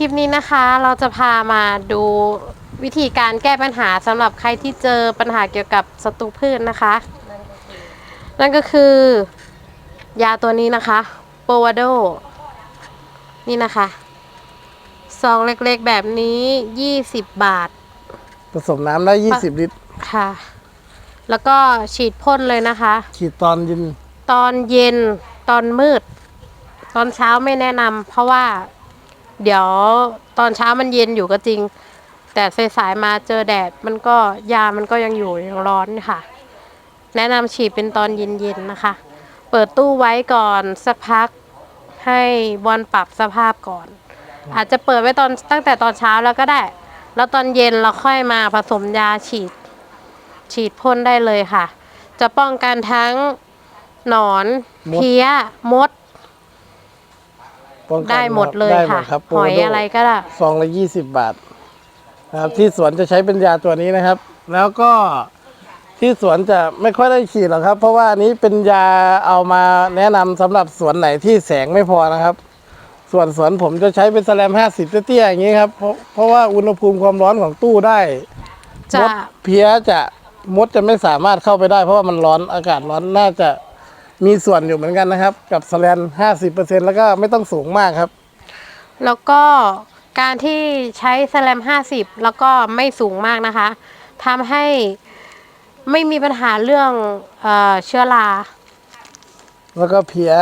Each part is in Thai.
ลิปนี้นะคะเราจะพามาดูวิธีการแก้ปัญหาสำหรับใครที่เจอปัญหาเกี่ยวกับศัตรูพืชนะคะ นั่นก็คือยาตัวนี้นะคะโปวาโดนี่นะคะซองเล็กๆแบบนี้20บาท ผสมน้ำได้20ลิตร ค่ะ แล้วก็ฉีดพ่นเลยนะคะขีดตอนเย็น ตอนเย็นตอนมืด ตอนเช้าไม่แนะนำเพราะว่า เดี๋ยวตอนเช้ามันเย็นอยู่ก็จริง แต่สายๆมาเจอแดดมันก็ยามันก็ยังอยู่ยังร้อนค่ะ แนะนำฉีดเป็นตอนเย็นๆนะคะ เปิดตู้ไว้ก่อนสักพักให้บอลปรับสภาพก่อน อาจจะเปิดไว้ตอนตั้งแต่ตอนเช้าแล้วก็ได้ แล้วตอนเย็นเราค่อยมาผสมยาฉีด ฉีดพ่นได้เลยค่ะ จะป้องกันทั้งหนอน เพี้ยมด ป้องกันได้หมดเลยได้หมค่ะดครับหอยอะไรก็ได้ ซองละ20บาทนะครับ ที่สวนจะใช้เป็นยาตัวนี้นะครับ แล้วก็ที่สวนจะไม่ค่อยได้ฉีดหรอกครับ เพราะว่าอันนี้เป็นยาเอามาแนะนำสำหรับสวนไหนที่แสงไม่พอนะครับ ส่วนสวนผมจะใช้เป็นแสลม50เตี้ยๆอย่างนี้ครับเพราะเพราะว่าอุณหภูมิความร้อนของตู้ได้ จะมดเพี้ยจะมดจะไม่สามารถเข้าไปได้ เพราะว่ามันร้อนอากาศร้อนน่าจะ มีส่วนอยู่เหมือนกันนะครับ กับสแลนห้าสิบเปอร์เซ็นแล้วก็ไม่ต้องสูงมากครับ แล้วก็การที่ใช้แสลม50 แล้วก็ไม่สูงมากนะคะทำให้ไม่มีปัญหาเรื่องเออเชื้อรา แล้วก็เพี้ย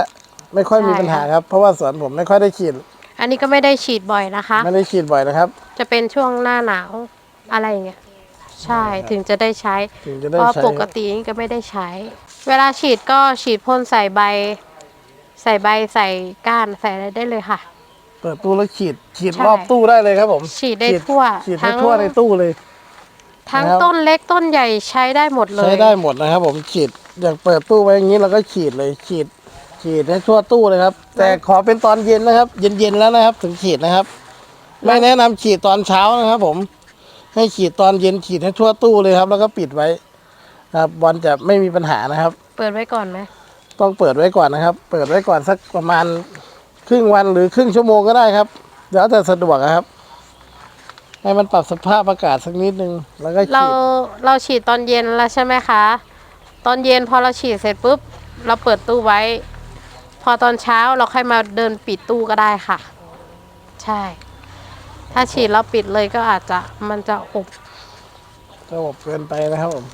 ไม่ค่อยมีใช่ปัญหาค่ะครับ เพราะว่าสวนผมไม่ค่อยได้ฉีดอันนี้ก็ไม่ได้ฉีดบ่อยนะคะ ไม่ได้ฉีดบ่อยนะครับ จะเป็นช่วงหน้าหนาวอะไรอย่างเงี้ย ใช่ ถึงจะได้ใช้ ถึงจะเพได้ราะใช้ ปกตินี่ก็ไม่ได้ใช้ เวลาฉีดก็ฉีดพ่นใส่ใบ ใส่ใบใส่ก้านใส่อะไรได้เลยค่ะ เปิดตู้แล้วฉีดฉีดใช่รอบตู้ได้เลยครับผมฉีดได้ทั่วฉีดทั้ให้งทั่วในตู้เลย ทั้งนะครับต้นเล็กต้นใหญ่ใช้ได้หมดเลย ใช้ได้หมดนะครับ ผมฉีดอย่างเปิดตู้ไว้อย่างนี้เราก็ฉีดเลยฉีด ฉีดให้ทั่วตู้เลยครับ แต่ขอเป็นตอนเย็นนะครับ เย็นๆแล้วนะครับ ถึงฉีดนะครับ ไม่แนะนำฉีดตอนเช้านะครับ ผมให้ฉีดตอนเย็นฉีดให้ทั่วตู้เลยครับ แล้วก็ปิดไว้นะ ครับบอลจะไม่มีปัญหานะครับ เปิดไว้ก่อนไหมต้องเปิดไว้ก่อนนะครับ เปิดไว้ก่อนสักประมาณครึ่งวันหรือครึ่งชั่วโมงก็ได้ครับแล้วแต่สะดวกนะครับ ให้มันปรับสภาพอากาศสักนิดนึงแล้วก็เราฉีดเราฉีดตอนเย็นแล้วใช่ไหมคะ ตอนเย็นพอเราฉีดเสร็จปุ๊บ เราเปิดตู้ไว้ พอตอนเช้าเราค่อยมาเดินปิดตู้ก็ได้ค่ะ ใช่ ถ้าฉีดแล้วปิดเลยก็อาจจะมันจะอบ ก็อบเกินไปนะครับผม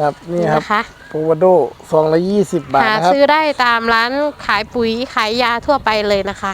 ครับนี่ครับนะคะปูวาโดซองละยี่สิบบาทหานะครับ ซื้อได้ตามร้านขายปุ๋ยขายยาทั่วไปเลยนะคะ